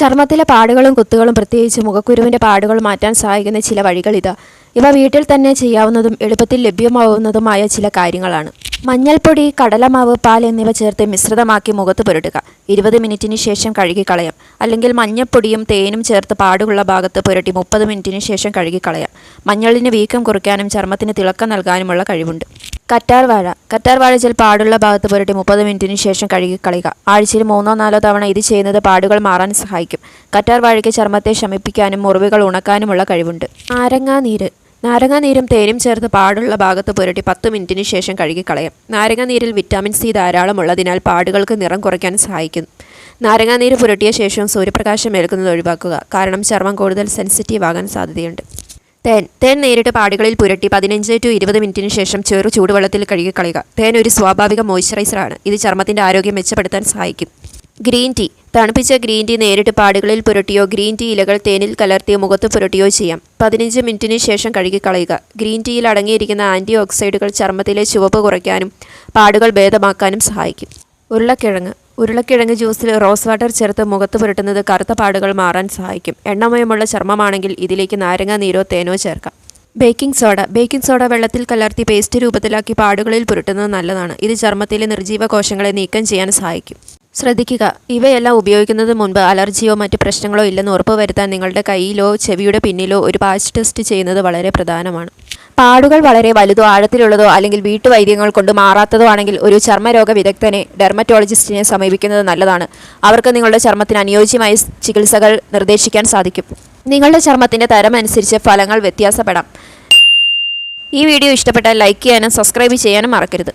ചർമ്മത്തിലെ പാടുകളും കുത്തുകളും പ്രത്യേകിച്ച് മുഖക്കുരുവിന്റെ പാടുകൾ മാറ്റാൻ സഹായിക്കുന്ന ചില വഴികളിതാ. ഇവ വീട്ടിൽ തന്നെ ചെയ്യാവുന്നതും എളുപ്പത്തിൽ ലഭ്യമാവുന്നതുമായ ചില കാര്യങ്ങളാണ്. മഞ്ഞൾപ്പൊടി കടലമാവ് പാൽ എന്നിവ ചേർത്ത് മിശ്രിതമാക്കി മുഖത്ത് പുരട്ടുക. ഇരുപത് മിനിറ്റിന് ശേഷം കഴുകിക്കളയാം. അല്ലെങ്കിൽ മഞ്ഞൾപ്പൊടിയും തേനും ചേർത്ത് പാടുള്ള ഭാഗത്ത് പുരട്ടി മുപ്പത് മിനിറ്റിന് ശേഷം കഴുകിക്കളയാം. മഞ്ഞളിന് വീക്കം കുറയ്ക്കാനും ചർമ്മത്തിന് തിളക്കം നൽകാനുമുള്ള കഴിവുണ്ട്. കറ്റാർ വാഴ കറ്റാർ വാഴ ചില പാടുള്ള ഭാഗത്ത് പുരട്ടി മുപ്പത് മിനിറ്റിന് ശേഷം കഴുകി കഴുകിക്കളയുക ആഴ്ചയിൽ മൂന്നോ നാലോ തവണ ഇത് ചെയ്യുന്നത് പാടുകൾ മാറാൻ സഹായിക്കും. കറ്റാർ വാഴയ്ക്ക് ചർമ്മത്തെ ശമിപ്പിക്കാനും മുറിവുകൾ ഉണക്കാനുമുള്ള കഴിവുണ്ട്. നാരങ്ങാ നീര് നീരും തേനും ചേർത്ത് പാടുള്ള ഭാഗത്ത് പുരട്ടി പത്ത് മിനിറ്റിന് ശേഷം കഴുകിക്കളയാം നാരങ്ങാ നീരിൽ വിറ്റാമിൻ സി ധാരാളം ഉള്ളതിനാൽ പാടുകൾക്ക് നിറം കുറയ്ക്കാൻ സഹായിക്കും. നാരങ്ങാ നീര് പുരട്ടിയ ശേഷം സൂര്യപ്രകാശം ഏൽക്കുന്നത് ഒഴിവാക്കുക. കാരണം ചർമ്മം കൂടുതൽ സെൻസിറ്റീവ് ആകാൻ സാധ്യതയുണ്ട്. തേൻ തേൻ നേരിട്ട് പാടുകളിൽ പുരട്ടി പതിനഞ്ച് ടു ഇരുപത് മിനിറ്റിന് ശേഷം ചെറു ചൂടുവെള്ളത്തിൽ കഴുകിക്കളയുക തേൻ ഒരു സ്വാഭാവിക മോയ്സ്ചറൈസറാണ്. ഇത് ചർമ്മത്തിന്റെ ആരോഗ്യം മെച്ചപ്പെടുത്താൻ സഹായിക്കും. Green tea. തണുപ്പിച്ച ഗ്രീൻ ടീ നേരിട്ട് പാടുകളിൽ പുരട്ടിയോ ഗ്രീൻ ടീ ഇലകൾ തേനിൽ കലർത്തിയോ മുഖത്ത് പുരട്ടിയോ ചെയ്യാം. പതിനഞ്ച് മിനിറ്റിന് ശേഷം കഴുകിക്കളയുക ഗ്രീൻ ടീയിൽ അടങ്ങിയിരിക്കുന്ന ആന്റി ഓക്സൈഡുകൾ ചർമ്മത്തിലെ ചുവപ്പ് കുറയ്ക്കാനും പാടുകൾ ഭേദമാക്കാനും സഹായിക്കും. ഉരുളക്കിഴങ്ങ്. ഉരുളക്കിഴങ്ങ് ജ്യൂസിൽ റോസ് വാട്ടർ ചേർത്ത് മുഖത്ത് പുരട്ടുന്നത് കറുത്ത പാടുകൾ മാറാൻ സഹായിക്കും. എണ്ണമയമുള്ള ചർമ്മമാണെങ്കിൽ ഇതിലേക്ക് നാരങ്ങ നീരോ തേനോ ചേർക്കാം. Baking soda. ബേക്കിംഗ് സോഡ വെള്ളത്തിൽ കലർത്തി പേസ്റ്റ് രൂപത്തിലാക്കി പാടുകളിൽ പുരട്ടുന്നത് നല്ലതാണ്. ഇത് ചർമ്മത്തിലെ നിർജീവ കോശങ്ങളെ നീക്കം ചെയ്യാൻ സഹായിക്കും. ശ്രദ്ധിക്കുക. ഇവയെല്ലാം ഉപയോഗിക്കുന്നതിന് മുൻപ് അലർജിയോ മറ്റ് പ്രശ്നങ്ങളോ ഇല്ലെന്ന് ഉറപ്പുവരുത്താൻ നിങ്ങളുടെ കയ്യിലോ ചെവിയുടെ പിന്നിലോ ഒരു പാച്ച് ടെസ്റ്റ് ചെയ്യുന്നത് വളരെ പ്രധാനമാണ്. പാടുകൾ വളരെ വലുതോ ആഴത്തിലുള്ളതോ അല്ലെങ്കിൽ വീട്ടുവൈദ്യങ്ങൾ കൊണ്ട് മാറാത്തതോ ആണെങ്കിൽ ഒരു ചർമ്മരോഗ വിദഗ്ധനെ ഡെർമറ്റോളജിസ്റ്റിനെ സമീപിക്കുന്നത് നല്ലതാണ്. അവർക്ക് നിങ്ങളുടെ ചർമ്മത്തിന് അനുയോജ്യമായ ചികിത്സകൾ നിർദ്ദേശിക്കാൻ സാധിക്കും. നിങ്ങളുടെ ചർമ്മത്തിന്റെ തരം അനുസരിച്ച് ഫലങ്ങൾ വ്യത്യാസപ്പെടാം. ഈ വീഡിയോ ഇഷ്ടപ്പെട്ടാൽ ലൈക്ക് ചെയ്യാനും സബ്സ്ക്രൈബ് ചെയ്യാനും മറക്കരുത്.